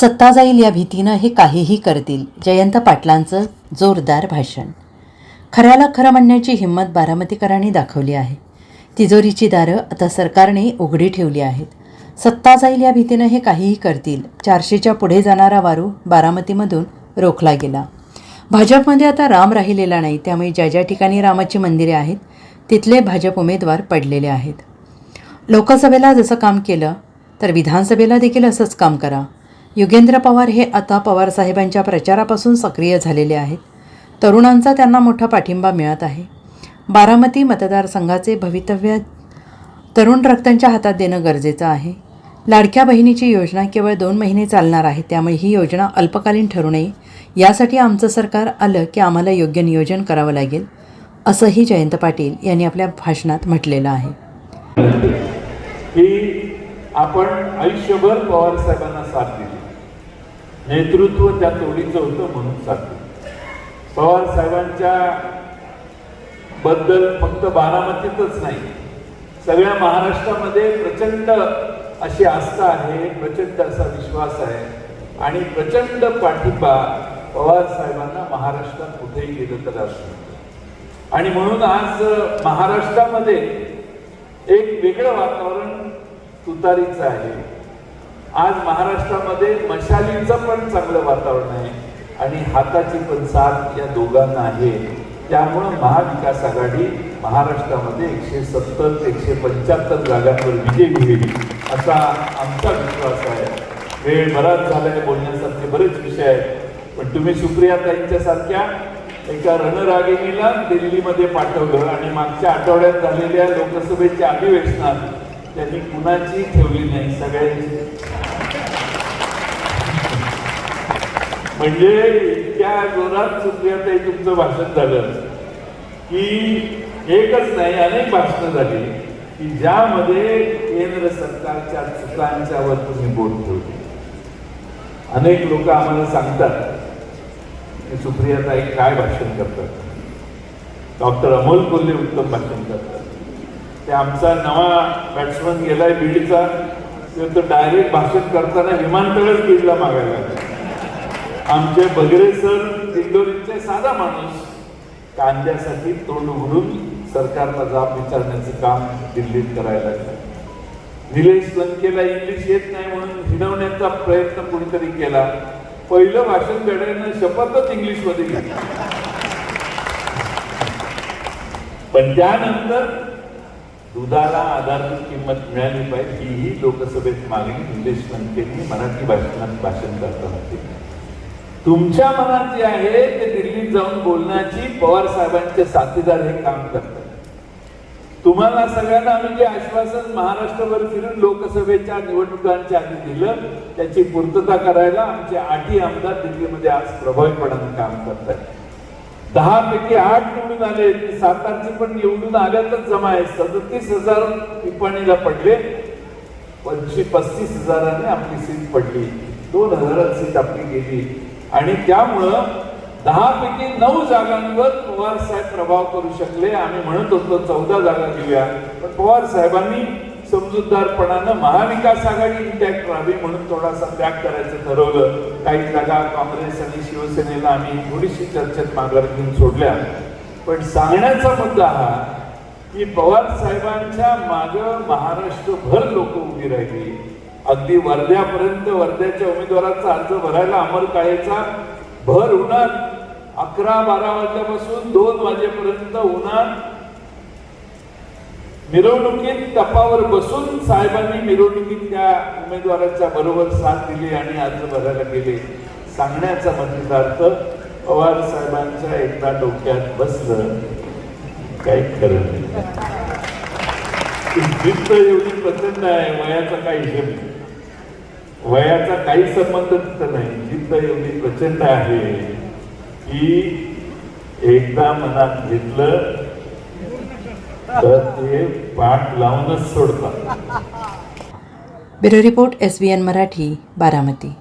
सत्ता जाईल या भीतीनं हे काहीही करतील. जयंत पाटलांचं जोरदार भाषण. खऱ्याला खरं म्हणण्याची हिंमत बारामतीकरांनी दाखवली आहे. तिजोरीची दारं आता सरकारने उघडी ठेवली आहेत. सत्ता जाईल या भीतीनं हे काहीही करतील. चारशेच्या पुढे जाणारा वारू बारामतीमधून रोखला गेला. भाजपमध्ये आता राम राहिलेला नाही त्यामुळे ज्या ज्या ठिकाणी रामाची मंदिरे आहेत तिथले भाजप उमेदवार पडलेले आहेत. लोकसभेला जसं काम केलं तर विधानसभेला देखील असंच काम करा. युगेंद्र पवार हे आता पवारसाहेबांच्या प्रचारापासून सक्रिय झालेले आहेत. तरुणांचा त्यांना मोठा पाठिंबा मिळत आहे. बारामती मतदारसंघाचे भवितव्य तरुण रक्तांच्या हातात देणं गरजेचं आहे. लाडक्या बहिणीची योजना केवळ दोन महिने चालणार आहे त्यामुळे ही योजना अल्पकालीन ठरू नये. यासाठी आमचं सरकार आलं की आम्हाला योग्य नियोजन करावं लागेल असंही जयंत पाटील यांनी आपल्या भाषणात म्हटलेलं आहे. की आपण आयुष्यभर पवारसाहेबांना साथ दिली. नेतृत्व त्या तोडीचं होतं म्हणून सांगतो पवार साहेबांच्या बद्दल फक्त बारामतीतच नाही सगळ्या महाराष्ट्रामध्ये प्रचंड अशी आस्था आहे प्रचंड असा विश्वास आहे आणि प्रचंड पाठिंबा पवार साहेबांना महाराष्ट्रात कुठेही गेलं तर असतो. आणि म्हणून आज महाराष्ट्रामध्ये एक वेगळं वातावरण तुतारीचं आहे. आज महाराष्ट्रामध्ये मशालीचं पण चांगलं वातावरण आहे आणि हाताची पण साथ या दोघांना आहे. त्यामुळं महाविकास आघाडी महाराष्ट्रामध्ये एकशे सत्तर ते एकशे पंच्याहत्तर जागांवर विजयी होईल असा आमचा विश्वास आहे. वेळ बराच झालाय बोलण्यासारखे बरेच विषय आहेत. पण तुम्ही सुप्रिया ताईंच्यासारख्या एका रणरागिणीला दिल्लीमध्ये पाठवलं आणि मागच्या आठवड्यात झालेल्या लोकसभेच्या अधिवेशनात त्यांनी कुणाची ठेवली नाही सगळ्यांची. म्हणजे इतक्या जोरात सुप्रियाताई तुमचं भाषण झालं. की एकच नाही अनेक भाषणं झाली. की ज्यामध्ये केंद्र सरकारच्या चुकांच्यावर तुम्ही बोट ठेवली. अनेक लोक आम्हाला सांगतात की सुप्रियाताई काय भाषण करतात? डॉक्टर अमोल कोल्हे उत्तम भाषण करतात. ते आमचा नवा बॅट्समन गेलाय बीडचा तो डायरेक्ट भाषण करताना विमानतळच बीडला मागायला आमचे बगरे सर दिंडोरीचे साधा माणूस कांद्यासाठी तोंड उघडून सरकारला जाब विचारण्याचं काम दिल्लीत करायला लागलं. निलेश लंकेला इंग्लिश येत नाही म्हणून हिनवण्याचा प्रयत्न कोणीतरी केला. पहिलं भाषण देण्यानं शपथच इंग्लिशमध्ये घेतली. पण त्यानंतर दुधाला आधारभूत किंमत मिळाली पाहिजे ही ही लोकसभेत मागणी इंग्लिश लंकेंनी मराठी भाषणात भाषण करताना केली तुमच्या मनात जे आहे ते दिल्लीत जाऊन बोलण्याची पवार साहेबांचे साथीदार हे काम करतात. तुम्हाला सगळ्यांना आम्ही जे आश्वासन महाराष्ट्रभर फिरून लोकसभेच्या निवडणुकांच्या आधी दिलं त्याची पूर्तता करायला आमचे आठी आमदार दिल्लीमध्ये आज प्रभावीपणाने काम करतात दहा पैकी आठ निवडून आले सातारचे पण निवडून आल्यातच जमा आहे सदतीस हजार पिपाणीला पडले. पंचवीस पस्तीस हजाराने आपली सीट पडली. दोन हजारात सीट आपली गेली. आणि त्यामुळं दहा पैकी नऊ जागांवर पवार साहेब प्रभाव करू शकले. आम्ही म्हणत होतो चौदा जागा घेऊया. पण पवार साहेबांनी समजूतदारपणानं महाविकास आघाडी इंटॅक्ट राहावी म्हणून थोडासा त्याग करायचं ठरवलं. काही जागा काँग्रेस आणि शिवसेनेला आम्ही थोडीशी चर्चेत माघार घेऊन सोडल्या. पण सांगण्याचा मुद्दा हा की पवार साहेबांच्या माग महाराष्ट्रभर लोक उभी राहिली. अगदी वर्ध्यापर्यंत वर्ध्याच्या उमेदवाराचा अर्ज भरायला अमर काळेचा भर उन्हात अकरा बारा वाजल्यापासून दोन वाजेपर्यंत उन्हात मिरवणुकीत टपावर बसून साहेबांनी मिरवणुकीत त्या उमेदवाराच्या बरोबर साथ दिली आणि अर्ज भरायला गेले. सांगण्याचा मतितार्थ पवार साहेबांच्या एकदा डोक्यात बसलं काही खरं नाही. जिद्द एवढी प्रचंड आहे वयाचा काही हिशेब नाही. वयाचा काही संबंध तिथं नाही. जिद्द एवढी प्रचंड आहे की एकदा मनात घेतलं तर ते पाठ लावूनच सोडतात. Bureau report S B N Marathi Baramati.